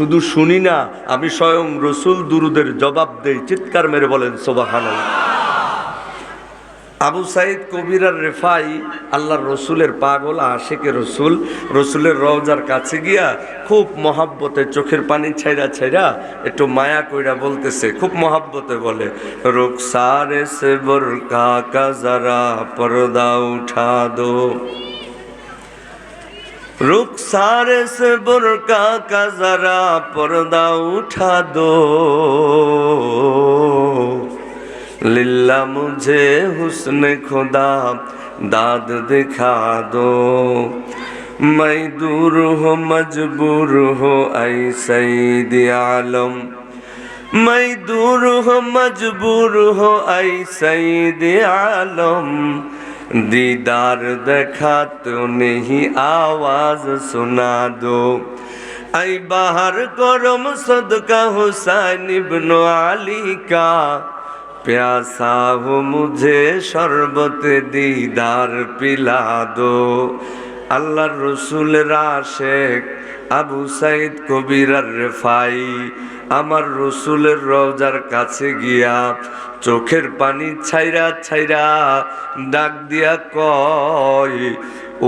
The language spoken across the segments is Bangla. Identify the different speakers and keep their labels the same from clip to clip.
Speaker 1: শুধু শুনি না, আমি স্বয়ং রসুল দুরুদের জবাব দেই, চিৎকার মেরে বলেন সোবাহান আবু সাইদ কবিরার রেফাই আল্লাহর রসুলের পাগল, আশেকে রসুল, রসুলের রওজার কাছে গিয়া খুব মহাব্বতে চোখের পানি ছাইরা ছাইরা একটু মায়া কইরা বলতেছে, খুব মহাব্বতে বলে রুকসারে সে বোরকা কা যারা পর্দা উঠা দো। रुखसारे से बुरका का जरा पर्दा उठा दो लिल्ला मुझे हुस्न खुदा दाद दिखा दो मैं दूर हो मजबूर हो ऐ सईद आलम मैं दूर हो मजबूर हो ऐ सईद आलम दीदार देखा तो नहीं आवाज सुना दो आई बाहर करम सदका हुसैन इब्न अली का प्यासा हो मुझे शरबत दीदार पिला दो আল্লাহর রসুলের আশেক আবু সাইদ কবিরার রেফাই আমার রসুলের রওজার কাছে গিয়া চোখের পানি ছাইরা ছাইরা ডাক দিয়া কয়,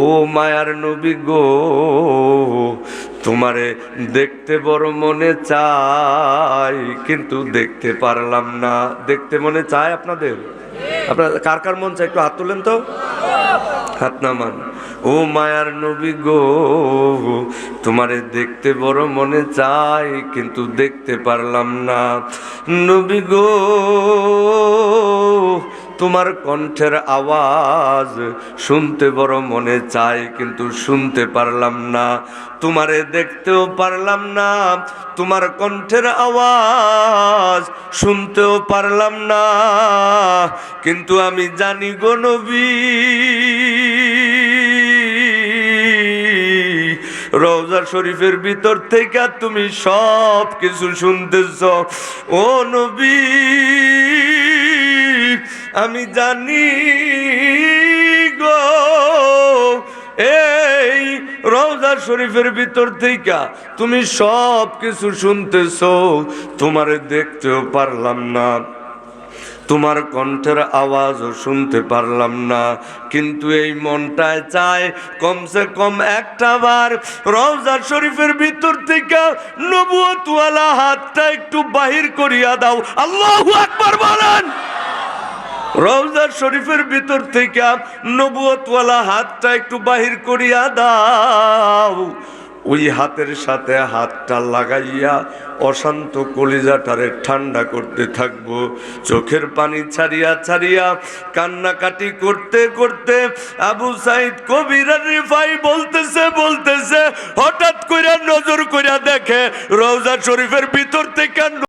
Speaker 1: ও মায়ার নবী গো, তোমারে দেখতে বড় মনে চাই, কিন্তু দেখতে পারলাম না। দেখতে মনে চায় আপনাদের? আপনার কার কার মন চায় একটু হাত তুলেন তো। হাত নামান ও মায়ার নবী গো, তোমারে দেখতে বড় মনে চাই, কিন্তু দেখতে পারলাম না। নবী গো তোমার কণ্ঠের আওয়াজ শুনতে বড় মনে চাই, কিন্তু শুনতে পারলাম না। তোমারে দেখতেও পারলাম না, তোমার কণ্ঠের আওয়াজ শুনতেও পারলাম না। কিন্তু আমি জানি গো নবী, রওজা শরীফের ভিতর থেকে তুমি সব কিছু শুনতেছ। ও নবী আমি জানি গো, এই রওজা শরীফের ভিতর থেকে তুমি সব কিছু শুনতেছ, তোমারে দেখতেও পারলাম না। তোমার কণ্ঠের আওয়াজও শুনতে পারলাম না, কিন্তু এই মনটায় চায় কমসে কম একটা বার রওজা শরীফের ভিতর থেকে নবুয়তওয়ালা হাতটা একটু বাহির করিয়া দাও। আল্লাহু আকবার বলেন! রওজা শরীফের ভিতর থেকে নবুয়তওয়ালা হাতটা একটু বাহির করিয়া দাও। ওই হাতের সাথে হাতটা লাগাইয়া অশান্ত কলিজাটারে ঠান্ডা করতে থাকব। চোখের পানি ছাড়িয়া ছাড়িয়া কান্নাকাটি করতে করতে আবু সাইদ কবিরা রিফাই বলতেছে বলতেছে, হঠাৎ কইরা নজর কইরা দেখে রওজা শরীফের ভিতর থেকে